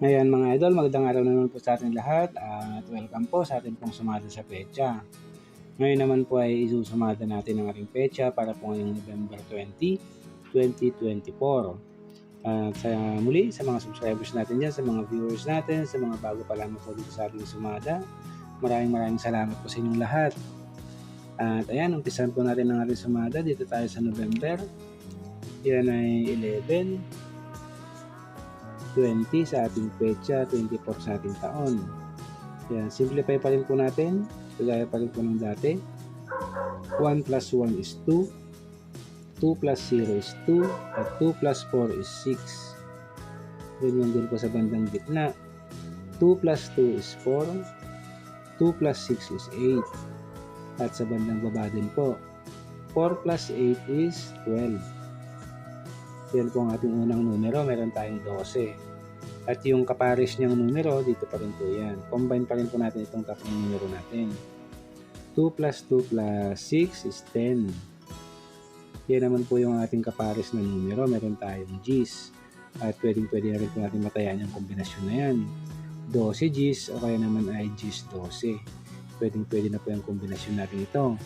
Ngayon mga idol, magandang araw na naman po sa ating lahat at welcome po sa ating pong sumada sa pecha. Ngayon naman po ay isusumada natin ang ating pecha para po ngayong November 20, 2024. At sa muli, sa mga subscribers natin dyan, sa mga viewers natin, sa mga bago pa lamang po dito sa ating sumada, maraming maraming salamat po sa inyong lahat. At ayan, umpisan po natin ang ating sumada. Dito tayo sa November. Yan ay 11, 20 sa ating petsa, 24 sa ating taon. Yan, simplify pa rin po natin. Kagaya pa rin po ng dati. 1 plus 1 is 2. 2 plus 0 is 2. At 2 plus 4 is 6. Ganyan din po sa bandang gitna. 2 plus 2 is 4. 2 plus 6 is 8. At sa bandang baba din po. 4 plus 8 is 12. Yan po ang ating unang numero. Meron tayong 12. At yung kapares niyang numero, dito pa rin po yan. Combine pa rin po natin itong tatlong numero natin. 2 plus 2 plus 6 is 10. Yan naman po yung ating kapares na numero. Meron tayong G's. At pwedeng pwede na rin po natin matayan yung kombinasyon na yan. 12 G's o kaya naman ay G's 12. Pwedeng pwede na po yung kombinasyon natin ito.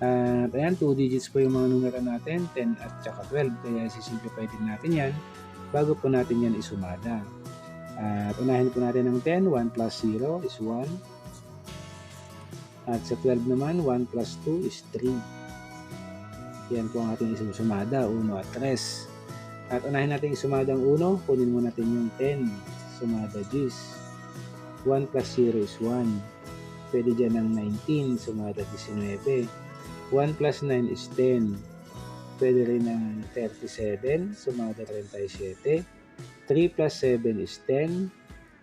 At ayan, 2 digits po yung mga numero natin, 10 at saka 12. Kaya sisimplify din natin yan bago po natin yan isumada. At unahin po natin ng 10, 1 plus 0 is 1. At sa 12 naman, 1 plus 2 is 3. Yan po ang ating isusumada, 1 at 3. At unahin natin isumada ang 1, kunin mo natin yung 10. Sumada G's. 1 plus 0 is 1. Pwede dyan ng 19, sumada 19. 1 plus 9 is 10. Pwede rin ng 37, sumada 37. 3 plus 7 is 10.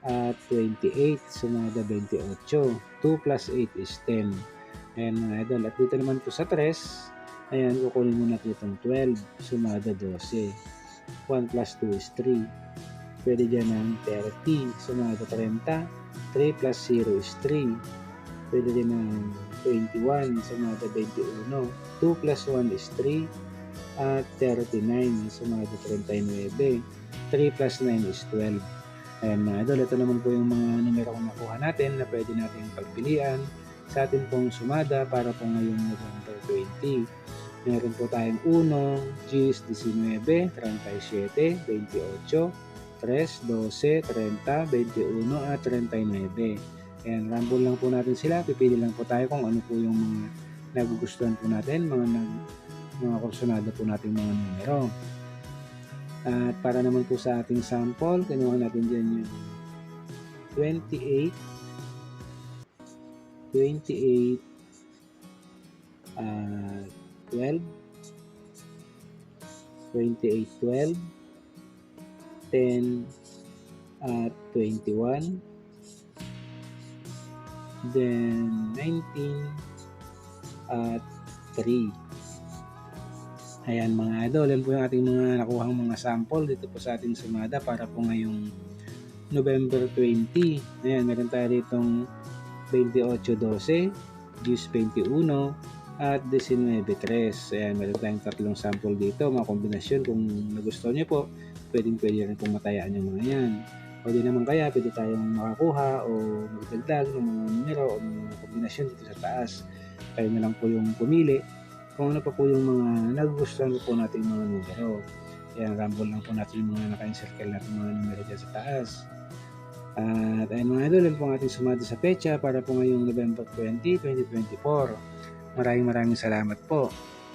At 28, sumada 28. 2 plus 8 is 10. Ayan mga idol. At dito naman po sa 3, ayan, kukunin mo na po itong 12, sumada 12. 1 plus 2 is 3. Pwede dyan ng 30, sumada 30. 3 plus 0 is 3. Pwede din ng 21, sumada 21. 2 plus 1 is 3. At 39, sumada 39. 3 plus 9 is 12. Ayan mga idol, ito naman po yung mga numero kung nakuha natin na pwede natin pagpilian sa atin pong sumada para po ngayong November 20. Meron po tayong 1, G's 19, 37, 28, 3, 12, 30, 21 at 39. Ayan, rumble lang po natin sila. Pipili lang po tayo kung ano po yung mga nagugustuhan po natin, mga nag, mga kursunada po natin mga numero. At para naman po sa ating sample, kinuha natin dyan yung 28, 28, uh, 12, 28, 12, 10, at 21, then 19 at 3 ayan mga idol. Yan po yung ating mga nakuhang mga sample dito po sa ating sumada para po ngayong November 20 ayan meron tayo ditong 28-12 Gis 21 at 19-3 ayan meron tayong tatlong sample dito mga kombinasyon. Kung nagustuhan nyo po pwedeng pwede rin pong matayaan yung mga yan di naman kaya pwede tayong makakuha o magdagdag ng mga numero o mga kombinasyon dito sa taas. Kayo na lang po yung pumili kung ano pa po yung mga nagugustuhan po natin mga numero. Kaya rumble lang po natin yung mga naka-encircle natin mga numero dyan sa taas. At ayun mga idol, po ang ating sumada sa pecha para po ngayong November 20, 2024. Maraming maraming salamat po.